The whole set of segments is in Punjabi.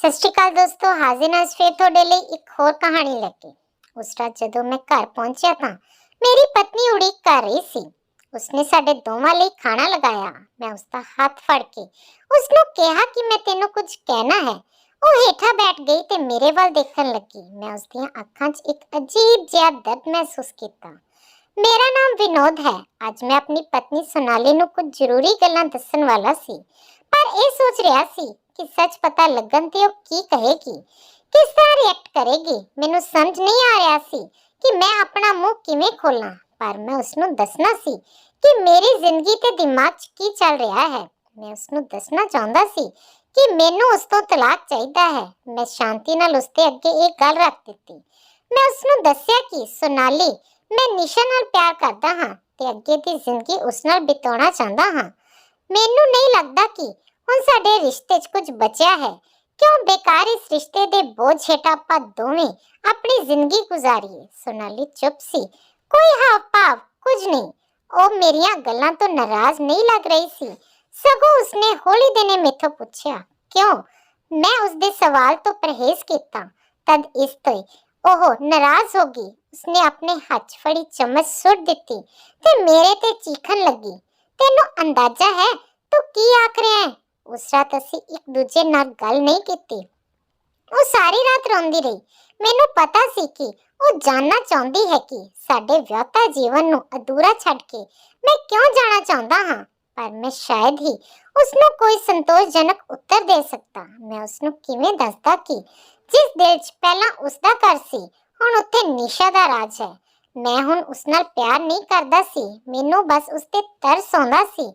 ਸਤਿ ਸ਼੍ਰੀ ਅਕਾਲ ਦੋਸਤੋ, ਹਾਜ਼ਰ ਹਾਂ ਫੇਰ ਤੁਹਾਡੇ ਲਈ ਇੱਕ ਹੋਰ ਕਹਾਣੀ ਲੈ ਕੇ। ਉਸ ਰਾਤ ਜਦੋਂ ਮੈਂ ਘਰ ਪਹੁੰਚਿਆ ਤਾਂ ਮੇਰੀ ਪਤਨੀ ਉਡੀਕ ਕਰ ਰਹੀ ਸੀ। ਉਸਨੇ ਸਾਡੇ ਦੋਵਾਂ ਲਈ ਖਾਣਾ ਲਗਾਇਆ। ਮੈਂ ਉਸਦਾ ਹੱਥ ਫੜ ਕੇ ਉਸਨੂੰ ਕਿਹਾ ਕਿ ਮੈਂ ਤੈਨੂੰ ਕੁਝ ਕਹਿਣਾ ਹੈ। ਉਹ ਹੇਠਾਂ ਬੈਠ ਗਈ ਤੇ ਮੇਰੇ ਵੱਲ ਦੇਖਣ ਲੱਗੀ। ਮੈਂ ਉਸਦੀਆਂ ਅੱਖਾਂ 'ਚ ਇੱਕ ਅਜੀਬ ਜਿਹਾ ਦਰਦ ਮਹਿਸੂਸ ਕੀਤਾ। ਮੇਰਾ ਨਾਮ ਵਿਨੋਦ ਹੈ। ਅੱਜ ਮੈਂ ਆਪਣੀ ਪਤਨੀ ਸੋਨਾਲੀ ਨੂੰ ਕੁਝ ਜ਼ਰੂਰੀ ਗੱਲਾਂ ਦੱਸਣ ਵਾਲਾ ਸੀ। ਪਰ ਇਹ ਸੋਚ ਰਿਹਾ ਸੀ ਕਿ ਸੱਚ ਪਤਾ ਲੱਗਣ ਤੇ ਉਹ ਕੀ ਕਹੇਗੀ? ਕਿਸ ਤਰ੍ਹਾਂ ਰਿਐਕਟ ਕਰੇਗੀ? ਮੈਨੂੰ ਸਮਝ ਨਹੀਂ ਆ ਰਿਹਾ ਸੀ ਕਿ ਮੈਂ ਆਪਣਾ ਮੂੰਹ ਕਿਵੇਂ ਖੋਲਾਂ, ਪਰ ਮੈਂ ਉਸ ਨੂੰ ਦੱਸਣਾ ਸੀ ਕਿ ਮੇਰੀ ਜ਼ਿੰਦਗੀ ਤੇ ਦਿਮਾਗ 'ਚ ਕੀ ਚੱਲ ਰਿਹਾ ਹੈ। ਮੈਂ ਉਸ ਨੂੰ ਦੱਸਣਾ ਚਾਹੁੰਦਾ ਸੀ ਕਿ ਮੈਨੂੰ ਉਸ ਤੋਂ ਤਲਾਕ ਚਾਹੀਦਾ ਹੈ। ਮੈਂ ਸ਼ਾਂਤੀ ਨਾਲ ਉਸ ਦੇ ਅੱਗੇ ਇਹ ਗੱਲ ਰੱਖ ਦਿੱਤੀ। ਮੈਂ ਉਸ ਨੂੰ ਦੱਸਿਆ ਕਿ, ਸੋਨਾਲੀ, ਮੈਂ ਨਿਸ਼ਾ ਨਾਲ ਪਿਆਰ ਕਰਦਾ ਹਾਂ ਤੇ ਅੱਗੇ ਦੀ ਜ਼ਿੰਦਗੀ ਉਸ ਨਾਲ ਬਿਤਾਉਣਾ ਚਾਹੁੰਦਾ ਹਾਂ। ਮੈਨੂੰ ਨਹੀਂ ਲੱਗਦਾ ਕਿ ਹੁਣ ਸਾਡੇ ਰਿਸ਼ਤੇ 'ਚ ਕੁਝ ਬਚਿਆ ਹੈ। ਕਿਉਂ ਬੇਕਾਰ ਇਸ ਰਿਸ਼ਤੇ ਦੇ ਬੋਝ ਹੇਠਾਂ ਆਪਾਂ ਦੋਵੇਂ ਆਪਣੀ ਜ਼ਿੰਦਗੀ ਗੁਜ਼ਾਰੀਏ? ਸੋਨਾਲੀ ਚੁੱਪ ਸੀ। ਕੋਈ ਹਾਵ ਭਾਵ ਕੁਝ ਨਹੀਂ। ਉਹ ਮੇਰੀਆਂ ਗੱਲਾਂ ਤੋਂ ਨਾਰਾਜ਼ ਨਹੀਂ ਲੱਗ ਰਹੀ ਸੀ। ਸਗੋਂ ਉਸਨੇ ਹੌਲੀ ਦਿਨੇ ਮੇਥੋਂ ਪੁੱਛਿਆ, ਕਿਉਂ? ਮੈਂ ਉਸਦੇ ਸਵਾਲ ਤੋਂ ਪਰਹੇਜ਼ ਕੀਤਾ। ਤਦ ਇਸ ਤੋਂ ਉਹ ਨਾਰਾਜ਼ ਹੋ ਗਈ। ਉਸਨੇ ਆਪਣੇ ਹੱਥ ਫੜੀ ਚਮਚ ਸੁੱਟ ਦਿੱਤੀ ਤੇ ਮੇਰੇ ਤੇ ਚੀਖਣ ਲੱਗੀ, ਤੈਨੂੰ ਅੰਦਾਜ਼ਾ ਹੈ? ਤੂੰ ਕੀ ਆਖ ਰਿਹਾ ਹੈ? ਉਸ ਰਾਤ ਅਸੀਂ ਇੱਕ ਦੂਜੇ ਨਾਲ ਗੱਲ ਨਹੀਂ ਕੀਤੀ। ਉਹ ਸਾਰੀ ਰਾਤ ਰੋਂਦੀ ਰਹੀ। ਮੈਨੂੰ ਪਤਾ ਸੀ ਕਿ ਉਹ ਜਾਣਨਾ ਚਾਹੁੰਦੀ ਹੈ ਕਿ ਸਾਡੇ ਵਿਆਹਤਾ ਜੀਵਨ ਨੂੰ ਅਧੂਰਾ ਛੱਡ ਕੇ ਮੈਂ ਕਿਉਂ ਜਾਣਾ ਚਾਹੁੰਦਾ ਹਾਂ। ਪਰ ਮੈਂ ਸ਼ਾਇਦ ਹੀ ਉਸ ਨੂੰ ਕੋਈ ਸੰਤੋਸ਼ਜਨਕ ਉੱਤਰ ਦੇ ਸਕਦਾ। ਮੈਂ ਉਸ ਨੂੰ ਕਿਵੇਂ ਦੱਸਦਾ ਕਿ ਜਿਸ ਦਿਲ 'ਚ ਪਹਿਲਾਂ ਉਸ ਦਾ ਘਰ ਸੀ, ਹੁਣ ਉੱਥੇ ਨਿਸ਼ਾ ਦਾ ਰਾਜ ਹੈ। ਮੈਂ ਹੁਣ ਉਸ ਨਾਲ ਪਿਆਰ ਨਹੀਂ ਕਰਦਾ ਸੀ। ਮੈਨੂੰ ਬਸ ਉਸ ਤੇ ਤਰਸ ਆਉਂਦਾ ਸੀ।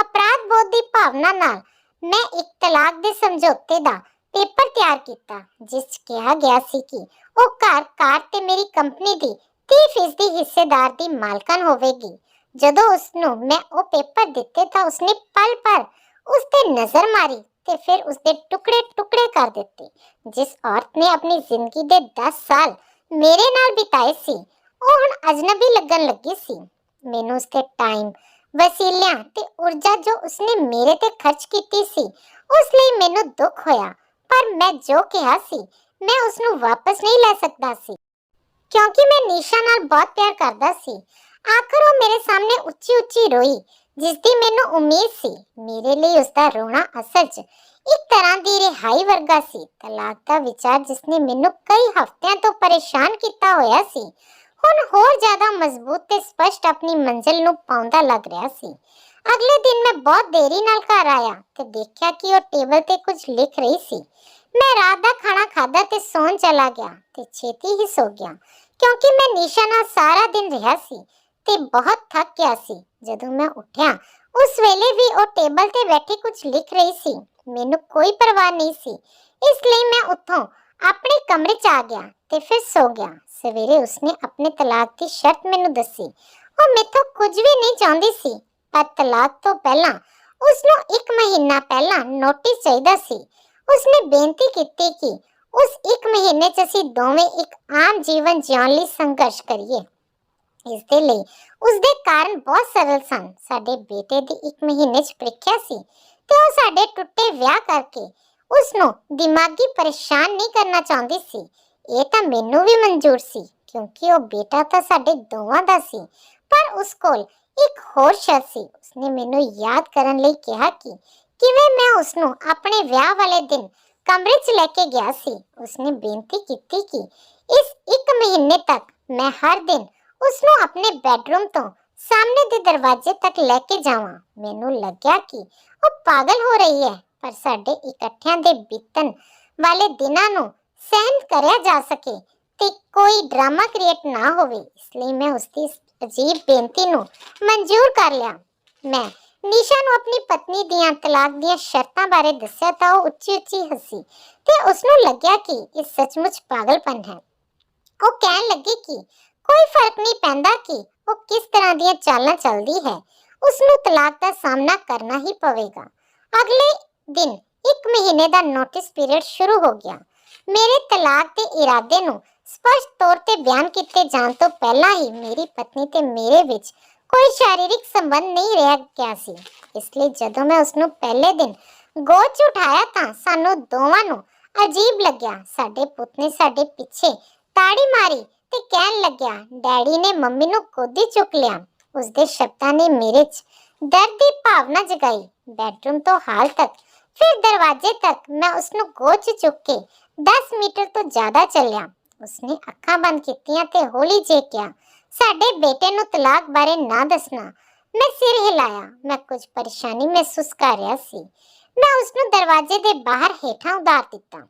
ਅਪਰਾਧ ਬੋਧ ਦੀ ਭਾਵਨਾ ਨਾਲ ਮੈਂ ਇੱਕ ਤਲਾਕ ਦੇ ਸਮਝੌਤੇ ਦਾ ਪੇਪਰ ਤਿਆਰ ਕੀਤਾ, ਜਿਸ 'ਚ ਕਿਹਾ ਗਿਆ ਸੀ ਕਿ ਉਹ ਘਰ, ਕਾਰ ਤੇ ਮੇਰੀ ਕੰਪਨੀ ਦੀ 30% ਦੀ ਹਿੱਸੇਦਾਰ ਦੀ ਮਾਲਕਨ ਹੋਵੇਗੀ। ਜਦੋਂ ਉਸ ਨੂੰ ਮੈਂ ਉਹ ਪੇਪਰ ਦਿੱਤੇ ਤਾਂ ਉਸਨੇ ਪਲ ਪਰ ਉਸ ਤੇ ਨਜ਼ਰ ਮਾਰੀ ਤੇ ਫਿਰ ਉਸ ਦੇ ਟੁਕੜੇ ਟੁਕੜੇ ਕਰ ਦਿੱਤੇ, ਜਿਸ ਔਰਤ ਨੇ ਆਪਣੀ ਜ਼ਿੰਦਗੀ ਦੇ 10 ਸਾਲ ਮੇਰੇ ਨਾਲ ਬਿਤਾਏ ਸੀ। ਉਹ ਹੁਣ ਅਜਨਬੀ ਲੱਗਣ ਲੱਗੀ ਸੀ। ਮੈਨੂੰ ਉਸਦੇ ਟਾਈਮ ਵਸੀਲਿਆਂ ਤੇ ਊਰਜਾ ਜੋ ਉਸਨੇ ਮੇਰੇ ਤੇ ਖਰਚ ਕੀਤੀ ਸੀ, ਉਸ ਲਈ ਮੈਨੂੰ ਦੁੱਖ ਹੋਇਆ, ਪਰ ਮੈਂ ਜੋ ਕਿਹਾ ਸੀ, ਮੈਂ ਉਸ ਨੂੰ ਵਾਪਸ ਨਹੀਂ ਲੈ ਸਕਦਾ ਸੀ। ਕਿਉਂਕਿ ਮੈਂ ਨਿਸ਼ਾ ਨਾਲ ਬਹੁਤ ਪਿਆਰ ਕਰਦਾ ਸੀ। ਆਖਰ ਉਹ ਮੇਰੇ ਸਾਹਮਣੇ ਉੱਚੀ ਉੱਚੀ ਰੋਈ ਜਿਸ ਦੀ ਮੈਨੂੰ ਉਮੀਦ ਸੀ, ਮੇਰੇ ਲਈ ਉਸ ਦਾ ਰੋਣਾ ਅਸਲ 'ਚ ਇੱਕ ਤਰ੍ਹਾਂ ਦੀ ਰਿਹਾਈ ਵਰਗਾ ਸੀ, ਤਲਾਕ ਦਾ ਵਿਚਾਰ ਜਿਸਨੇ ਮੈਨੂੰ ਕਈ ਹਫ਼ਤਿਆਂ ਤੋਂ ਪਰੇਸ਼ਾਨ ਕੀਤਾ ਹੋਇਆ ਸੀ। ਹੁਣ ਹੋਰ ਜ਼ਿਆਦਾ ਮਜ਼ਬੂਤ ਤੇ ਸਪਸ਼ਟ ਆਪਣੀ ਮੰਜ਼ਿਲ ਨੂੰ ਪਾਉਂਦਾ ਲੱਗ ਰਿਹਾ ਸੀ। ਅਗਲੇ ਦਿਨ ਮੈਂ ਬਹੁਤ ਦੇਰੀ ਨਾਲ ਘਰ ਆਇਆ ਤੇ ਦੇਖਿਆ ਕਿ ਉਹ ਟੇਬਲ ਤੇ ਕੁਝ ਲਿਖ ਰਹੀ ਸੀ। ਮੈਂ ਰਾਤ ਦਾ ਖਾਣਾ ਖਾਦਾ ਤੇ ਸੌਣ ਚਲਾ ਗਿਆ ਤੇ ਛੇਤੀ ਹੀ ਸੋ ਗਿਆ, ਕਿਉਂਕਿ ਮੈਂ ਨਿਸ਼ਾ ਨਾਲ ਸਾਰਾ ਦਿਨ ਰਿਹਾ ਸੀ ਤੇ ਬਹੁਤ ਥੱਕ ਗਿਆ ਸੀ। ਜਦੋਂ ਮੈਂ ਉੱਠਿਆ, ਉਸ ਵੇਲੇ ਵੀ ਉਹ ਟੇਬਲ ਤੇ ਬੈਠੀ ਕੁਝ ਲਿਖ ਰਹੀ ਸੀ। ਮੈਨੂੰ ਕੋਈ ਪਰਵਾਹ ਨਹੀਂ ਸੀ, ਇਸ ਲਈ ਮੈਂ ਉੱਥੋਂ ਆਪਣੇ ਕਮਰੇ 'ਚ ਆ ਗਿਆ ਤੇ ਫਿਰ ਸੋ ਗਿਆ। ਸਵੇਰੇ ਉਸਨੇ ਆਪਣੇ ਤਲਾਕ ਦੀ ਸ਼ਰਤ ਮੈਨੂੰ ਦੱਸੀ। ਉਹ ਮੇਥੋਂ ਕੁਝ ਵੀ ਨਹੀਂ ਚਾਹੁੰਦੀ ਸੀ, ਪਰ ਤਲਾਕ ਤੋਂ ਪਹਿਲਾਂ ਉਸ 1 ਮਹੀਨਾ ਪਹਿਲਾਂ ਨੋਟਿਸ ਚਾਹੀਦਾ ਸੀ। ਉਸਨੇ ਬੇਨਤੀ ਕੀਤੀ ਕਿ ਉਸ 1 ਮਹੀਨੇ 'ਚ ਅਸੀਂ ਦੋਵੇਂ ਇੱਕ ਆਮ ਜੀਵਨ ਜਿਉਣ ਲਈ ਸੰਘਰਸ਼ ਕਰੀਏ। ਇਸ ਦੇ ਲਈ ਉਸ ਦੇ ਕਾਰਨ ਬਹੁਤ ਸਰਲ ਸਨ। ਸਾਡੇ ਬੇਟੇ ਦੀ 1 ਮਹੀਨੇ 'ਚ ਪ੍ਰੀਖਿਆ ਸੀ ਤੇ ਉਹ ਸਾਡੇ ਟੁੱਟੇ ਵਿਆਹ ਕਰਕੇ ਉਸ ਨੂੰ ਦਿਮਾਗੀ ਪਰੇਸ਼ਾਨ ਨਹੀਂ ਕਰਨਾ ਚਾਹੁੰਦੀ ਸੀ। ਇਹ ਤਾਂ ਮੈਨੂੰ ਵੀ ਮਨਜ਼ੂਰ ਸੀ, ਕਿਉਂਕਿ ਉਹ ਬੇਟਾ ਤਾਂ ਸਾਡੇ ਦੋਵਾਂ ਦਾ ਸੀ। ਪਰ ਉਸ ਕੋਲ ਇੱਕ ਹੋਰ ਸ਼ਰਤ ਸੀ। ਉਸਨੇ ਮੈਨੂੰ ਯਾਦ ਕਰਨ ਲਈ ਕਿਹਾ ਕਿ ਕਿਵੇਂ ਮੈਂ ਉਸ ਨੂੰ ਆਪਣੇ ਵਿਆਹ ਵਾਲੇ ਦਿਨ ਕਮਰੇ 'ਚ ਲੈ ਕੇ ਗਿਆ ਸੀ। ਉਸਨੇ ਬੇਨਤੀ ਕੀਤੀ ਕਿ ਇਸ 1 ਮਹੀਨੇ ਤੱਕ ਮੈਂ ਹਰ ਦਿਨ ਉਸ ਨੂੰ ਆਪਣੇ ਬੈੱਡਰੂਮ ਤੋਂ ਸਾਹਮਣੇ ਦੇ ਦਰਵਾਜ਼ੇ ਤੱਕ ਲੈ ਕੇ ਜਾਵਾਂ। ਮੈਨੂੰ ਲੱਗਿਆ ਕਿ ਉਹ ਪਾਗਲ ਹੋ ਰਹੀ ਹੈ। ਪਰ ਸਾਡੇ ਇਕੱਠਿਆਂ ਦੇ ਬੀਤਣ ਵਾਲੇ ਦਿਨਾਂ ਨੂੰ ਸਹਿਨ ਕਰਿਆ ਜਾ ਸਕੇ ਤੇ ਕੋਈ ਡਰਾਮਾ ਕ੍ਰੀਏਟ ਨਾ ਹੋਵੇ। ਇਸ ਲਈ ਮੈਂ ਉਸ ਦੀ ਅਜੀਬ ਬੇਨਤੀ ਨੂੰ ਮਨਜ਼ੂਰ ਕਰ ਲਿਆ। ਮੈਂ ਨਿਸ਼ਾ ਨੂੰ ਆਪਣੀ ਪਤਨੀ ਦੀਆਂ ਤਲਾਕ ਦੀਆਂ ਸ਼ਰਤਾਂ ਬਾਰੇ ਦੱਸਿਆ ਤਾਂ ਉਹ ਉੱਚੀ ਉੱਚੀ ਹੱਸੀ ਤੇ ਉਸ ਨੂੰ ਲੱਗਿਆ ਕਿ ਇਹ ਸੱਚਮੁੱਚ ਪਾਗਲਪਨ ਹੈ। ਉਹ ਕਹਿਣ ਲੱਗੀ ਕਿ ਕੋਈ ਫ਼ਰਕ ਨਹੀਂ ਪੈਂਦਾ ਕਿ ਉਹ ਕਿਸ ਤਰ੍ਹਾਂ ਦੀਆਂ ਚਾਲਾਂ ਚੱਲਦੀ ਹੈ। ਉਸ ਨੂੰ ਤਲਾਕ ਦਾ ਸਾਹਮਣਾ ਕਰਨਾ ਹੀ ਪਵੇਗਾ। ਅਗਲੇ ਦਿਨ, ਇੱਕ ਮਹੀਨੇ ਦਾ ਨੋਟਿਸ ਪੀਰੀਅਡ ਸ਼ੁਰੂ ਹੋ ਗਿਆ। ਮੇਰੇ ਤਲਾਕ ਦੇ ਇਰਾਦੇ ਨੂੰ ਸਪਸ਼ਟ ਤੌਰ ਤੇ ਬਿਆਨ ਕੀਤੇ ਜਾਣ ਤੋਂ ਪਹਿਲਾਂ ਹੀ ਮੇਰੀ ਪਤਨੀ ਤੇ ਮੇਰੇ ਵਿੱਚ ਕੋਈ ਸ਼ਾਰੀਰਿਕ ਸੰਬੰਧ ਨਹੀਂ ਰਹਿ ਗਿਆ ਸੀ। ਇਸ ਲਈ ਜਦੋਂ ਮੈਂ ਉਸ ਨੂੰ ਪਹਿਲੇ ਦਿਨ ਗੋਦ 'ਚ ਉਠਾਇਆ ਤਾਂ ਸਾਨੂੰ ਦੋਵਾਂ ਨੂੰ ਅਜੀਬ ਲੱਗਿਆ। ਸਾਡੇ ਪੁੱਤ ਨੇ ਸਾਡੇ ਪਿੱਛੇ ਤਾੜੀ ਮਾਰੀ ਤੇ ਕਹਿਣ ਲੱਗਿਆ, ਡੈਡੀ ਨੇ ਮੰਮੀ ਨੂੰ ਗੋਦੀ ਚੁੱਕ ਲਿਆ। ਉਸਦੇ ਸ਼ਬਦਾਂ ਨੇ ਮੇਰੇ 'ਚ ਦਰਦ ਦੀ ਭਾਵਨਾ ਜਗਾਈ। ਬੈਡਰੂਮ ਤੋਂ ਹਾਲ ਤੱਕ ਫਿਰ ਦਰਵਾਜ਼ੇ ਤੱਕ ਮੈਂ ਉਸ ਨੂੰ ਗੋਦ ਚੁੱਕ ਕੇ 10 ਮੀਟਰ ਤੋਂ ਜ਼ਿਆਦਾ ਚੱਲਿਆ ਉਸਨੇ ਅੱਖਾਂ ਬੰਦ ਕੀਤੀਆਂ ਤੇ ਹੌਲੀ ਜਿਹੇ ਕਿਹਾ ਸਾਡੇ ਬੇਟੇ ਨੂੰ ਤਲਾਕ ਬਾਰੇ ਨਾ ਦੱਸਣਾ ਮੈਂ ਸਿਰ ਹਿਲਾਇਆ ਮੈਂ ਕੁਝ ਪਰੇਸ਼ਾਨੀ ਮਹਿਸੂਸ ਕਰ ਰਿਹਾ ਸੀ ਮੈਂ ਉਸ ਨੂੰ ਦਰਵਾਜ਼ੇ ਦੇ ਬਾਹਰ ਹੇਠਾਂ ਉਤਾਰ ਦਿੱਤਾ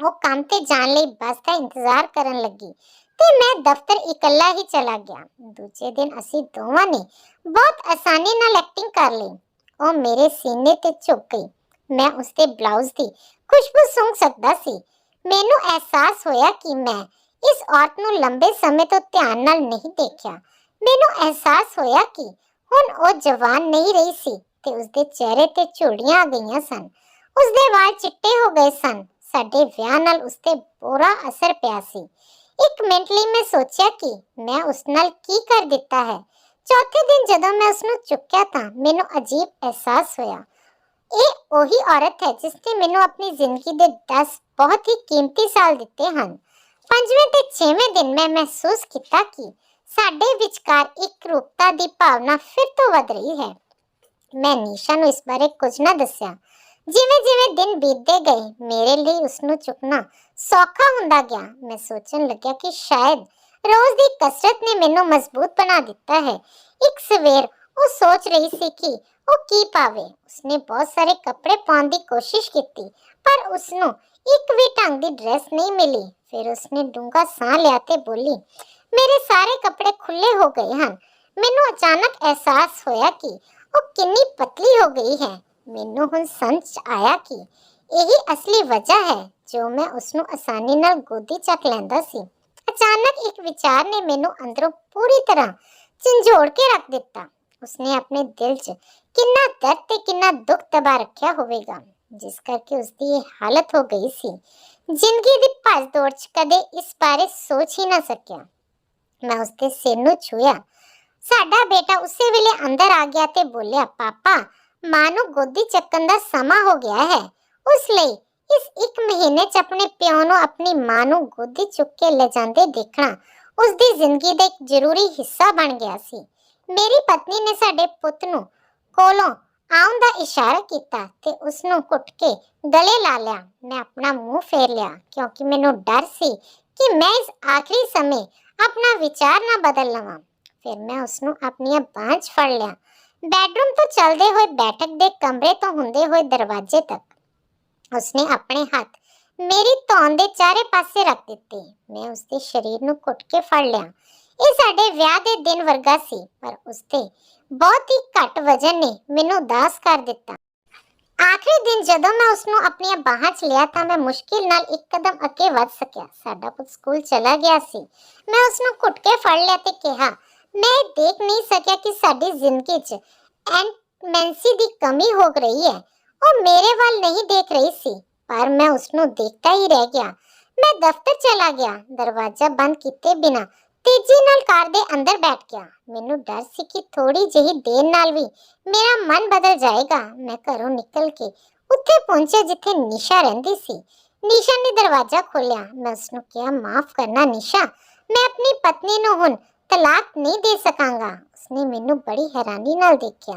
ਉਹ ਕੰਮ ਤੇ ਜਾਣ ਲਈ ਬੱਸ ਦਾ ਇੰਤਜ਼ਾਰ ਕਰਨ ਲੱਗੀ ਤੇ ਮੈਂ ਦਫ਼ਤਰ ਇਕੱਲਾ ਹੀ ਚਲਾ ਗਿਆ ਦੂਜੇ ਦਿਨ ਅਸੀਂ ਦੋਵਾਂ ਨੇ ਬਹੁਤ ਆਸਾਨੀ ਨਾਲ ਐਕਟਿੰਗ ਕਰ ਲਈ ਉਹ ਮੇਰੇ ਸੀਨੇ ਤੇ ਝੁਕ ਗਈ ਮੈਂ ਉਸਦੇ ਬਲਾਊਜ਼ ਦੀ ਖੁਸ਼ਬੂ ਸੁੰਘ ਸਕਦਾ ਸੀ। ਮੈਨੂੰ ਅਹਿਸਾਸ ਹੋਇਆ ਕਿ ਮੈਂ ਇਸ ਔਰਤ ਨੂੰ ਲੰਬੇ ਸਮੇਂ ਤੋਂ ਧਿਆਨ ਨਾਲ ਨਹੀਂ ਦੇਖਿਆ। ਮੈਨੂੰ ਅਹਿਸਾਸ ਹੋਇਆ ਕਿ ਹੁਣ ਉਹ ਜਵਾਨ ਨਹੀਂ ਰਹੀ ਸੀ ਤੇ ਉਸਦੇ ਚਿਹਰੇ ਤੇ ਝੁਰੜੀਆਂ ਆ ਗਈਆਂ ਸਨ। ਉਸਦੇ ਵਾਲ ਚਿੱਟੇ ਹੋ ਗਏ ਸਨ। ਸਾਡੇ ਵਿਆਹ ਨਾਲ ਉਸਤੇ ਬੁਰਾ ਅਸਰ ਪਿਆ ਸੀ। ਇੱਕ ਮਿੰਟ ਲਈ ਮੈਂ ਸੋਚਿਆ ਕਿ ਮੈਂ ਉਸ ਨਾਲ ਕੀ ਕਰ ਦਿੱਤਾ ਹੈ। ਚੌਥੇ ਦਿਨ ਜਦੋਂ ਮੈਂ ਉਸ ਨੂੰ ਚੁੱਕਿਆ ਤਾਂ ਮੈਨੂੰ ਅਜੀਬ ਅਹਿਸਾਸ ਹੋਇਆ। ਇਹ ਉਹੀ ਔਰਤ ਹੈ ਜਿਸ ਨੇ ਮੈਨੂੰ ਆਪਣੀ ਜ਼ਿੰਦਗੀ ਦੇ 10 ਬਹੁਤ ਹੀ ਕੀਮਤੀ ਸਾਲ ਦਿੱਤੇ ਹਨ। ਪੰਜਵੇਂ ਤੇ ਛੇਵੇਂ ਦਿਨ ਮੈਂ ਮਹਿਸੂਸ ਕੀਤਾ ਕਿ ਸਾਡੇ ਵਿਚਕਾਰ ਇੱਕ ਰੂਪਤਾ ਦੀ ਭਾਵਨਾ ਫਿਰ ਤੋਂ ਵਧ ਰਹੀ ਹੈ। ਮੈਂ ਨੀਸ਼ਾ ਨੂੰ ਇਸ ਬਾਰੇ ਕੁਝ ਨਾ ਦੱਸਿਆ। ਜਿਵੇਂ ਜਿਵੇਂ ਦਿਨ ਬੀਤਦੇ ਗਏ, ਮੇਰੇ ਲਈ ਉਸ ਨੂੰ ਚੁੱਕਣਾ ਸੌਖਾ ਹੁੰਦਾ ਗਿਆ। ਮੈਂ ਸੋਚਣ ਲੱਗਿਆ ਕਿ ਸ਼ਾਇਦ ਰੋਜ਼ ਦੀ ਕਸਰਤ ਨੇ ਮੈਨੂੰ ਮਜ਼ਬੂਤ ਬਣਾ ਦਿੱਤਾ ਹੈ। ਇੱਕ ਸਵੇਰ ਉਹ ਸੋਚ ਰਹੀ ਸੀ ਕਿ ਉਹ ਕੀ ਪਾਵੇ। ਉਸਨੇ ਬਹੁਤ ਸਾਰੇ ਕੱਪੜੇ ਪਾਉਣ ਦੀ ਕੋਸ਼ਿਸ਼ ਕੀਤੀ, ਪਰ ਉਸ ਇੱਕ ਵੀ ਢੰਗ ਦੀ ਡਰੈਸ ਨਹੀਂ ਮਿਲੀ। ਫਿਰ ਉਸਨੇ ਡੂੰਘਾ ਸਾਹ ਲਿਆ ਤੇ ਬੋਲੀ, ਮੇਰੇ ਸਾਰੇ ਕੱਪੜੇ ਖੁੱਲੇ ਹੋ ਗਏ ਹਨ। ਮੈਨੂੰ ਅਚਾਨਕ ਅਹਿਸਾਸ ਹੋਇਆ ਕਿ ਉਹ ਕਿੰਨੀ ਪਤਲੀ ਹੋ ਗਈ ਹੈ। ਮੈਨੂੰ ਹੁਣ ਸਮਝ ਆਇਆ ਕਿ ਇਹੀ ਅਸਲੀ ਵਜ੍ਹਾ ਹੈ ਜੋ ਮੈਂ ਉਸ ਨੂੰ ਆਸਾਨੀ ਨਾਲ ਗੋਦੀ ਚੱਕ ਲੈਂਦਾ ਸੀ। ਅਚਾਨਕ ਇੱਕ ਵਿਚਾਰ ਨੇ ਮੈਨੂੰ ਅੰਦਰੋਂ ਪੂਰੀ ਤਰ੍ਹਾਂ ਝੰਜੋੜ ਕੇ ਰੱਖ ਦਿੱਤਾ। ਉਸਨੇ ਆਪਣੇ ਦਿਲ 'ਚ ਕਿੰਨਾ ਦਰਦ ਤੇ ਕਿੰਨਾ ਦੁੱਖ ਦਬਾ ਰੱਖਿਆ ਹੋਵੇਗਾ ਜਿਸ ਕਰਕੇ ਉਸਦੀ ਇਹ ਹਾਲਤ ਹੋ ਗਈ ਸੀ ਜ਼ਿੰਦਗੀ ਦੀ ਭੱਜ ਦੌੜ 'ਚ ਕਦੇ ਇਸ ਬਾਰੇ ਸੋਚ ਹੀ ਨਾ ਸਕਿਆ ਮੈਂ ਉਸਦੇ ਸਿਰ ਨੂੰ ਛੂਇਆ ਸਾਡਾ ਬੇਟਾ ਉਸੇ ਵੇਲੇ ਅੰਦਰ ਆ ਗਿਆ ਤੇ ਬੋਲਿਆ ਪਾਪਾ ਮਾਂ ਨੂੰ ਗੋਦੀ ਚੱਕਣ ਦਾ ਸਮਾਂ ਹੋ ਗਿਆ ਹੈ ਉਸ ਲਈ ਇਸ ਇੱਕ ਮਹੀਨੇ 'ਚ ਆਪਣੇ ਪਿਓ ਨੂੰ ਆਪਣੀ ਮਾਂ ਨੂੰ ਗੋਦੀ ਚੁੱਕ ਕੇ ਲੈ ਜਾਂਦੇ ਦੇਖਣਾ ਉਸ ਦੀ ਜ਼ਿੰਦਗੀ ਦਾ ਇੱਕ ਜ਼ਰੂਰੀ ਹਿੱਸਾ ਬਣ ਗਿਆ ਸੀ ਮੇਰੀ ਪਤਨੀ ਨੇ ਸਾਡੇ ਪੁੱਤ ਨੂੰ ਕੋਲੋਂ ਆਉਣ ਦਾ ਇਸ਼ਾਰਾ ਕੀਤਾ ਤੇ ਉਸ ਨੂੰ ਘੁੱਟ ਕੇ ਗਲੇ ਲਾ ਲਿਆ। ਮੈਂ ਆਪਣਾ ਮੂੰਹ ਫੇਰ ਲਿਆ ਕਿਉਂਕਿ ਮੈਨੂੰ ਡਰ ਸੀ ਕਿ ਮੈਂ ਇਸ ਆਖਰੀ ਸਮੇਂ ਆਪਣਾ ਵਿਚਾਰ ਨਾ ਬਦਲ ਲਵਾਂ। ਫਿਰ ਮੈਂ ਉਸ ਨੂੰ ਆਪਣੀਆਂ ਬਾਹਾਂ 'ਚ ਫੜ ਲਿਆ। ਬੈਡਰੂਮ ਤੋਂ ਚੱਲਦੇ ਹੋਏ ਬੈਠਕ ਦੇ ਕਮਰੇ ਤੋਂ ਹੁੰਦੇ ਹੋਏ ਦਰਵਾਜ਼ੇ ਤੱਕ ਉਸਨੇ ਆਪਣੇ ਹੱਥ ਮੇਰੀ ਧੌਣ ਦੇ ਚਾਰੇ ਪਾਸੇ ਰੱਖ ਦਿੱਤੇ। ਮੈਂ ਉਸਦੇ ਸਰੀਰ ਨੂੰ ਘੁੱਟ ਕੇ ਫੜ ਲਿਆ ਇਹ ਸਾਡੇ ਵਿਆਹ ਦੇ ਦਿਨ ਵਰਗਾ ਸੀ, ਪਰ ਉਸਤੇ ਬਹੁਤ ਹੀ ਘੱਟ ਵਜਨ ਨੇ ਮੈਨੂੰ ਉਦਾਸ ਕਰ ਦਿੱਤਾ। ਆਖਰੀ ਦਿਨ ਜਦੋਂ ਮੈਂ ਉਸ ਨੂੰ ਆਪਣੀਆਂ ਬਾਹਾਂ 'ਚ ਲਿਆ ਤਾਂ ਮੈਂ ਮੁਸ਼ਕਿਲ ਨਾਲ ਇੱਕ ਕਦਮ ਅੱਗੇ ਵੱਧ ਸਕਿਆ। ਸਾਡਾ ਪੁੱਤ ਸਕੂਲ ਚਲਾ ਗਿਆ ਸੀ। ਮੈਂ ਉਸ ਨੂੰ ਘੁੱਟ ਕੇ ਫੜ ਲਿਆ ਤੇ ਕਿਹਾ, ਮੈਂ ਦੇਖ ਨਹੀਂ ਸਕਿਆ ਕਿ ਸਾਡੀ ਜ਼ਿੰਦਗੀ 'ਚ ਐਂਟਮੈਂਸੀ ਦੀ ਕਮੀ ਹੋ ਰਹੀ ਹੈ। ਉਹ ਮੇਰੇ ਵੱਲ ਨਹੀਂ ਦੇਖ ਰਹੀ ਸੀ, ਪਰ ਮੈਂ ਉਸ ਨੂੰ ਦੇਖਦਾ ਹੀ ਰਹਿ ਗਿਆ। ਮੈਂ ਦਫ਼ਤਰ ਚਲਾ ਗਿਆ। ਦਰਵਾਜ਼ਾ ਬੰਦ ਕੀਤੇ ਬਿਨਾ ਤੇਜ਼ੀ ਨਾਲ ਕਾਰ ਦੇ ਅੰਦਰ ਬੈਠ ਗਿਆ। ਮੈਨੂੰ ਡਰ ਸੀ ਕਿ ਥੋੜੀ ਜਿਹੀ ਦੇਰ ਨਾਲ ਵੀ ਮੇਰਾ ਮਨ ਬਦਲ ਜਾਏਗਾ। ਮੈਂ ਘਰੋਂ ਨਿਕਲ ਕੇ ਉੱਥੇ ਪਹੁੰਚਿਆ ਜਿੱਥੇ ਨਿਸ਼ਾ ਰਹਿੰਦੀ ਸੀ। ਨਿਸ਼ਾ ਨੇ ਦਰਵਾਜ਼ਾ ਖੋਲ੍ਹਿਆ। ਮੈਂ ਉਸ ਨੂੰ ਕਿਹਾ, ਮਾਫ ਕਰਨਾ ਨਿਸ਼ਾ, ਮੈਂ ਆਪਣੀ ਪਤਨੀ ਨੂੰ ਹੁਣ ਤਲਾਕ ਨਹੀਂ ਦੇ ਸਕਾਂਗਾ। ਉਸਨੇ ਮੈਨੂੰ ਬੜੀ ਹੈਰਾਨੀ ਨਾਲ ਦੇਖਿਆ।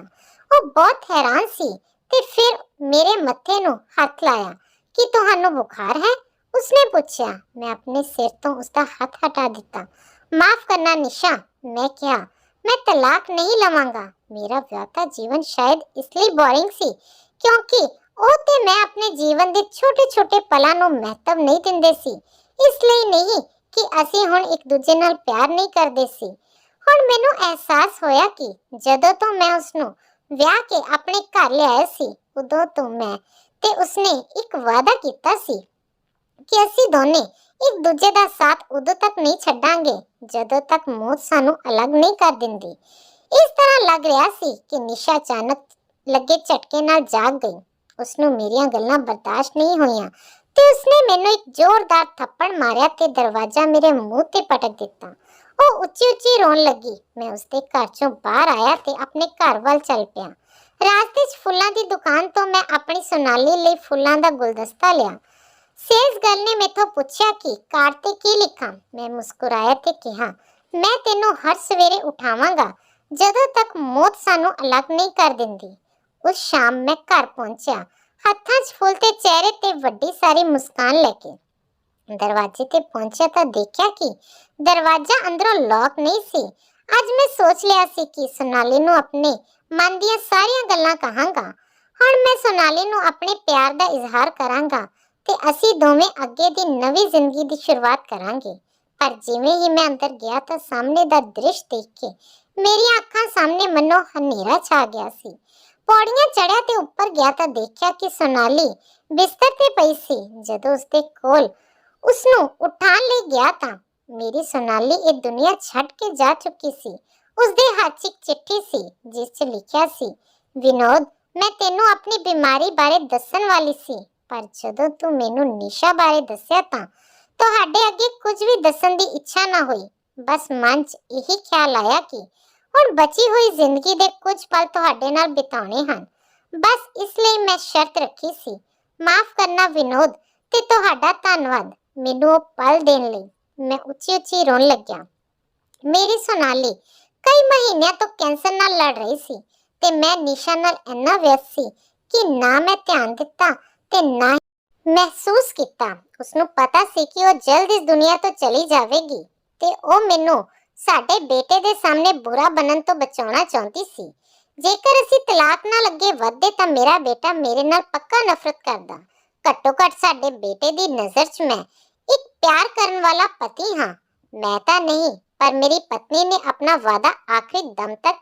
ਉਹ ਬਹੁਤ ਹੈਰਾਨ ਸੀ ਤੇ ਫਿਰ ਮੇਰੇ ਮੱਥੇ ਨੂੰ ਹੱਥ ਲਾਇਆ। ਕਿ ਤੁਹਾਨੂੰ ਬੁਖਾਰ ਹੈ? ਉਸਨੇ ਪੁੱਛਿਆ। ਮੈਂ ਆਪਣੇ ਸਿਰ ਤੋਂ ਉਸਦਾ ਹੱਥ ਹਟਾ ਦਿੱਤਾ। ਮਾਫ ਕਰਨਾ ਨਿਸ਼ਾ, ਮੈਂ ਕਿਹਾ, ਮੈਂ ਤਲਾਕ ਨਹੀਂ ਲਵਾਂਗਾ। ਮੇਰਾ ਵਿਆਹਤਾ ਜੀਵਨ ਸ਼ਾਇਦ ਇਸ ਲਈ ਬੋਰਿੰਗ ਸੀ, ਕਿਉਂਕਿ ਉਹ ਤੇ ਮੈਂ ਆਪਣੇ ਜੀਵਨ ਦੇ ਛੋਟੇ-ਛੋਟੇ ਪਲਾਂ ਨੂੰ ਮਹੱਤਵ ਨਹੀਂ ਦਿੰਦੇ ਸੀ। ਇਸ ਲਈ ਨਹੀਂ ਕਿ ਅਸੀਂ ਹੁਣ ਇੱਕ ਦੂਜੇ ਨਾਲ ਪਿਆਰ ਨਹੀਂ ਕਰਦੇ ਸੀ। ਹੁਣ ਮੈਨੂੰ ਅਹਿਸਾਸ ਹੋਇਆ ਕਿ ਜਦੋਂ ਤੋਂ ਮੈਂ ਉਸ ਨੂੰ ਵਿਆਹ ਕੇ ਆਪਣੇ ਘਰ ਲਿਆਇਆ ਸੀ, ਉਦੋਂ ਤੋਂ ਮੈਂ ਤੇ ਉਸਨੇ ਇੱਕ ਵਾਅਦਾ ਕੀਤਾ ਸੀ ਕਿ ਅਸੀਂ ਦੋਨੇ ਇੱਕ ਦੂਜੇ ਦਾ ਸਾਥ ਉਦੋਂ ਤੱਕ ਨਹੀਂ ਛੱਡਾਂਗੇ, ਜਦੋਂ ਤੱਕ ਮੌਤ ਸਾਨੂੰ ਅਲੱਗ ਨਹੀਂ ਕਰ ਦਿੰਦੀ। ਇਸ ਤਰ੍ਹਾਂ ਲੱਗ ਰਿਹਾ ਸੀ ਕਿ ਨਿਸ਼ਾ ਅਚਾਨਕ ਲੱਗੇ ਝਟਕੇ ਨਾਲ ਜਾਗ ਗਈ। ਉਸ ਨੂੰ ਮੇਰੀਆਂ ਗੱਲਾਂ ਬਰਦਾਸ਼ਤ ਨਹੀਂ ਹੋਈਆਂ ਤੇ ਉਸਨੇ ਮੈਨੂੰ ਇੱਕ ਜ਼ੋਰਦਾਰ ਥੱਪੜ ਮਾਰਿਆ ਤੇ ਦਰਵਾਜ਼ਾ ਮੇਰੇ ਮੂੰਹ ਤੇ ਪਟਕ ਦਿੱਤਾ। ਉਹ ਉੱਚੀ ਉੱਚੀ ਰੋਣ ਲੱਗੀ। ਮੈਂ ਉਸਦੇ ਘਰ ਚੋਂ ਬਾਹਰ ਆਇਆ ਤੇ ਆਪਣੇ ਘਰ ਵੱਲ ਚੱਲ ਪਿਆ। ਰਾਸਤੇ 'ਚ ਫੁੱਲਾਂ ਦੀ ਦੁਕਾਨ ਤੋਂ ਮੈਂ ਆਪਣੀ ਸੋਨਾਲੀ ਲਈ ਫੁੱਲਾਂ ਦਾ ਗੁਲਦਸਤਾ ਲਿਆ। ਸੇਲਸ ਨੇ ਮੇਥੋਂ ਪੁੱਛਿਆ ਕਿ ਕਾਰਡ ਤੇ ਕੀ ਲਿਖਾਂ? ਮੈਂ ਮੁਸਕਰਾਇਆ ਤੇ ਕਿਹਾ, ਮੈਂ ਤੈਨੂੰ ਹਰ ਸਵੇਰੇ ਉਠਾਵਾਂਗਾ, ਜਦੋਂ ਤੱਕ ਮੌਤ ਸਾਨੂੰ ਅਲੱਗ ਨਹੀਂ ਕਰ ਦਿੰਦੀ। ਉਸ ਸ਼ਾਮ ਮੈਂ ਘਰ ਪਹੁੰਚਿਆ, ਹੱਥਾਂ 'ਚ ਫੁੱਲ ਤੇ ਚਿਹਰੇ ਤੇ ਵੱਡੀ ਸਾਰੀ ਮੁਸਕਾਨ ਲੈ ਕੇ। ਦਰਵਾਜ਼ੇ ਤੇ ਪਹੁੰਚਿਆ ਤਾਂ ਦੇਖਿਆ ਕਿ ਦਰਵਾਜ਼ਾ ਅੰਦਰੋਂ ਲੌਕ ਨਹੀਂ ਸੀ। ਅੱਜ ਮੈਂ ਸੋਚ ਲਿਆ ਸੀ ਕਿ ਸੋਨਾਲੀ ਨੂੰ ਆਪਣੇ ਮਨ ਦੀਆਂ ਸਾਰੀਆਂ ਗੱਲਾਂ ਕਹਾਂਗਾ। ਹੁਣ ਮੈਂ ਸੋਨਾਲੀ ਨੂੰ ਆਪਣੇ ਪਿਆਰ ਦਾ ਇਜ਼ਹਾਰ ਕਰਾਂਗਾ। ਤੇ ਅਸੀਂ ਦੋਵੇਂ ਅੱਗੇ ਦੀ ਨਵੀਂ ਜ਼ਿੰਦਗੀ ਦੀ ਸ਼ੁਰੂਆਤ ਕਰਾਂਗੇ। ਪਰ ਜਿਵੇਂ ਹੀ ਮੈਂ ਅੰਦਰ ਗਿਆ ਤਾਂ ਸਾਹਮਣੇ ਦਾ ਦ੍ਰਿਸ਼ ਦੇਖ ਕੇ ਮੇਰੀਆਂ ਅੱਖਾਂ ਸਾਹਮਣੇ ਮੰਨੋ ਹਨੇਰਾ ਛਾ ਗਿਆ ਸੀ। ਪੌੜੀਆਂ ਚੜਿਆ ਤੇ ਉੱਪਰ ਗਿਆ ਤਾਂ ਦੇਖਿਆ ਕਿ ਸੋਨਾਲੀ ਬਿਸਤਰ ਤੇ ਪਈ ਸੀ। ਜਦੋਂ ਉਸਦੇ ਕੋਲ ਉਸਨੂੰ ਉਠਾਉਣ ਲਈ ਗਿਆ ਤਾਂ ਮੇਰੀ ਸੋਨਾਲੀ ਇਹ ਦੁਨੀਆ ਛੱਡ ਕੇ ਜਾ ਚੁੱਕੀ ਸੀ। ਉਸਦੇ ਹੱਥ 'ਚ ਇੱਕ ਚਿੱਠੀ ਸੀ, ਜਿਸ 'ਚ ਲਿਖਿਆ ਸੀ, ਵਿਨੋਦ, ਮੈਂ ਤੈਨੂੰ ਆਪਣੀ ਬਿਮਾਰੀ ਬਾਰੇ ਦੱਸਣ ਵਾਲੀ ਸੀ। ਪਰ ਜਦੋਂ ਤੂੰ ਮੈਨੂੰ ਨਿਸ਼ਾ ਬਾਰੇ ਦੱਸਿਆ ਤਾਂ ਤੁਹਾਡੇ ਅੱਗੇ ਕੁਝ ਵੀ ਦੱਸਣ ਦੀ ਇੱਛਾ ਨਾ ਹੋਈ। ਬਸ ਮਨ 'ਚ ਇਹੀ ਖਿਆਲ ਆਇਆ ਕਿ ਹੁਣ ਬਚੀ ਹੋਈ ਜ਼ਿੰਦਗੀ ਦੇ ਕੁਝ ਪਲ ਤੁਹਾਡੇ ਨਾਲ ਬਿਤਾਉਣੇ ਹਨ। ਬਸ ਇਸ ਲਈ ਮੈਂ ਸ਼ਰਤ ਰੱਖੀ ਸੀ। ਮਾਫ ਕਰਨਾ ਵਿਨੋਦ ਤੇ ਤੁਹਾਡਾ ਧੰਨਵਾਦ। ਮੈਨੂੰ ਉਹ ਪਲ ਦੇਣ ਲਈ ਮੈਂ ਉੱਚੀ ਉੱਚੀ ਰੋਣ ਲੱਗਿਆ। ਮੇਰੀ ਸੋਨਾਲੀ ਕਈ ਮਹੀਨਿਆਂ ਤੋਂ ਕੈਂਸਰ ਨਾਲ ਲੜ ਰਹੀ ਸੀ ਤੇ ਮੈਂ ਨਿਸ਼ਾ ਨਾਲ ਇੰਨਾ ਵਿਅਸਤ ਸੀ ਕਿ ਨਾ ਮੈਂ ਧਿਆਨ ਦਿੱਤਾ ਤੇ ਨਾ ਮਹਿਸੂਸ ਕੀਤਾ। ਉਸ ਨੂੰ ਪਤਾ ਸੀ ਕਿ ਉਹ ਜਲਦ ਇਸ ਦੁਨੀਆ ਤੋਂ ਚਲੀ ਜਾਵੇਗੀ ਤੇ ਉਹ ਮੈਨੂੰ ਸਾਡੇ ਬੇਟੇ ਦੇ ਸਾਹਮਣੇ ਬੁਰਾ ਬਣਨ ਤੋਂ ਬਚਾਉਣਾ ਚਾਹੁੰਦੀ ਸੀ। ਜੇਕਰ ਅਸੀਂ ਤਲਾਕ ਨਾਲ ਅੱਗੇ ਵਧਦੇ ਤਾਂ ਮੇਰਾ ਬੇਟਾ ਮੇਰੇ ਨਾਲ ਪੱਕਾ ਨਫ਼ਰਤ ਕਰਦਾ। ਘੱਟੋ ਘੱਟ ਸਾਡੇ ਬੇਟੇ ਦੀ ਨਜ਼ਰ 'ਚ ਮੈਂ ਇੱਕ ਪਿਆਰ ਕਰਨ ਵਾਲਾ ਪਤੀ ਹਾਂ। ਮੈਂ ਤਾਂ ਨਹੀਂ, ਪਰ ਮੇਰੀ ਪਤਨੀ ਨੇ ਆਪਣਾ ਵਾਅਦਾ ਆਖਰੀ ਦਮ ਤੱਕ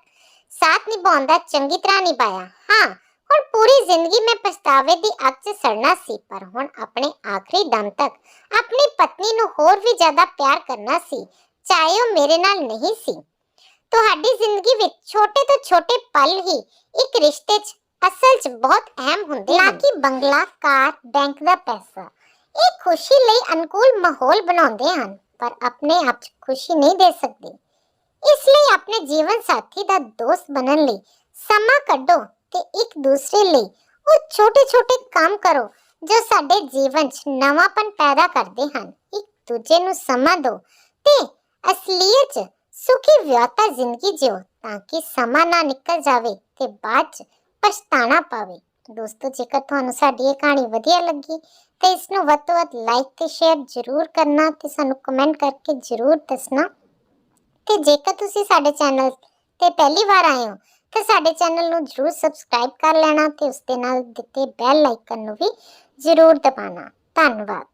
ਸਾਥ ਨਿਭਾਉਣ ਦਾ ਚੰਗੀ ਤਰ੍ਹਾਂ ਨਿਭਾਇਆ। ਹਾਂ ਹੁਣ ਪੂਰੀ ਜ਼ਿੰਦਗੀ ਮੈਂ ਪਛਤਾਵੇ ਦੀ ਅੱਗ 'ਚ ਸੜਨਾ ਸੀ ਪਰ ਹੁਣ ਆਪਣੇ ਆਖਰੀ ਦਮ ਤੱਕ ਆਪਣੀ ਪਤਨੀ ਨੂੰ ਹੋਰ ਵੀ ਜ਼ਿਆਦਾ ਪਿਆਰ ਕਰਨਾ ਸੀ ਚਾਹੇ ਉਹ ਮੇਰੇ ਨਾਲ ਨਹੀਂ ਸੀ। ਤੁਹਾਡੀ ਜ਼ਿੰਦਗੀ ਵਿੱਚ ਛੋਟੇ ਤੋਂ ਛੋਟੇ ਪਲ ਹੀ ਇੱਕ ਰਿਸ਼ਤੇ 'ਚ ਅਸਲ 'ਚ ਬਹੁਤ ਅਹਿਮ ਹੁੰਦੇ ਹਨ। ਨਾ ਕਿ ਬੰਗਲਾ ਕਾਰ ਬੈਂਕ ਦਾ ਪੈਸਾ ਇਹ ਖੁਸ਼ੀ ਲਈ ਅਨੁਕੂਲ ਮਾਹੌਲ ਬਣਾਉਂਦੇ ਹਨ ਪਰ ਆਪਣੇ ਆਪ 'ਚ ਖੁਸ਼ੀ ਨਹੀਂ ਦੇ ਸਕਦੇ। ਇਸ ਲਈ ਆਪਣੇ ਜੀਵਨ ਸਾਥੀ ਦਾ ਦੋਸਤ ਬਣਨ ਲਈ ਸਮਾਂ ਕੱਢੋ। ਤੇ ਇੱਕ ਦੂਸਰੇ ਲਈ ਉਹ ਛੋਟੇ-ਛੋਟੇ ਕੰਮ ਕਰੋ ਜੋ ਸਾਡੇ ਜੀਵਨ 'ਚ ਨਵਾਂਪਨ ਪੈਦਾ ਕਰਦੇ ਹਨ। ਇੱਕ ਦੂਜੇ ਨੂੰ ਸਮਾਂ ਦਿਓ ਤੇ ਅਸਲੀਅਤ 'ਚ ਸੁਖੀ ਵਿਆਹਤਾ ਜ਼ਿੰਦਗੀ ਜਿਓ ਤਾਂ ਕਿ ਸਮਾਂ ਨਾ ਨਿਕਲ ਜਾਵੇ ਤੇ ਬਾਅਦ 'ਚ ਪਛਤਾਣਾ ਪਵੇ। ਦੋਸਤੋ, ਜੇਕਰ ਤੁਹਾਨੂੰ ਸਾਡੀ ਇਹ ਕਹਾਣੀ ਵਧੀਆ ਲੱਗੀ ਤੇ ਇਸ ਨੂੰ ਵੱਧ ਤੋਂ ਵੱਧ ਲਾਈਕ ਤੇ ਸ਼ੇਅਰ ਜ਼ਰੂਰ ਕਰਨਾ ਤੇ ਸਾਨੂੰ ਕਮੈਂਟ ਕਰਕੇ ਜ਼ਰੂਰ ਦੱਸਣਾ। ਤੇ ਜੇਕਰ ਤੁਸੀਂ ਸਾਡੇ ਚੈਨਲ ਤੇ ਪਹਿਲੀ ਵਾਰ ਆਏ ਹੋ ਤਾਂ ਸਾਡੇ ਚੈਨਲ ਨੂੰ ਜ਼ਰੂਰ ਸਬਸਕ੍ਰਾਈਬ ਕਰ ਲੈਣਾ ਤੇ ਉਸ ਦੇ ਨਾਲ ਦਿੱਤੇ ਬੈਲ ਆਈਕਨ ਨੂੰ ਵੀ ਜ਼ਰੂਰ ਦਬਾਉਣਾ। ਧੰਨਵਾਦ।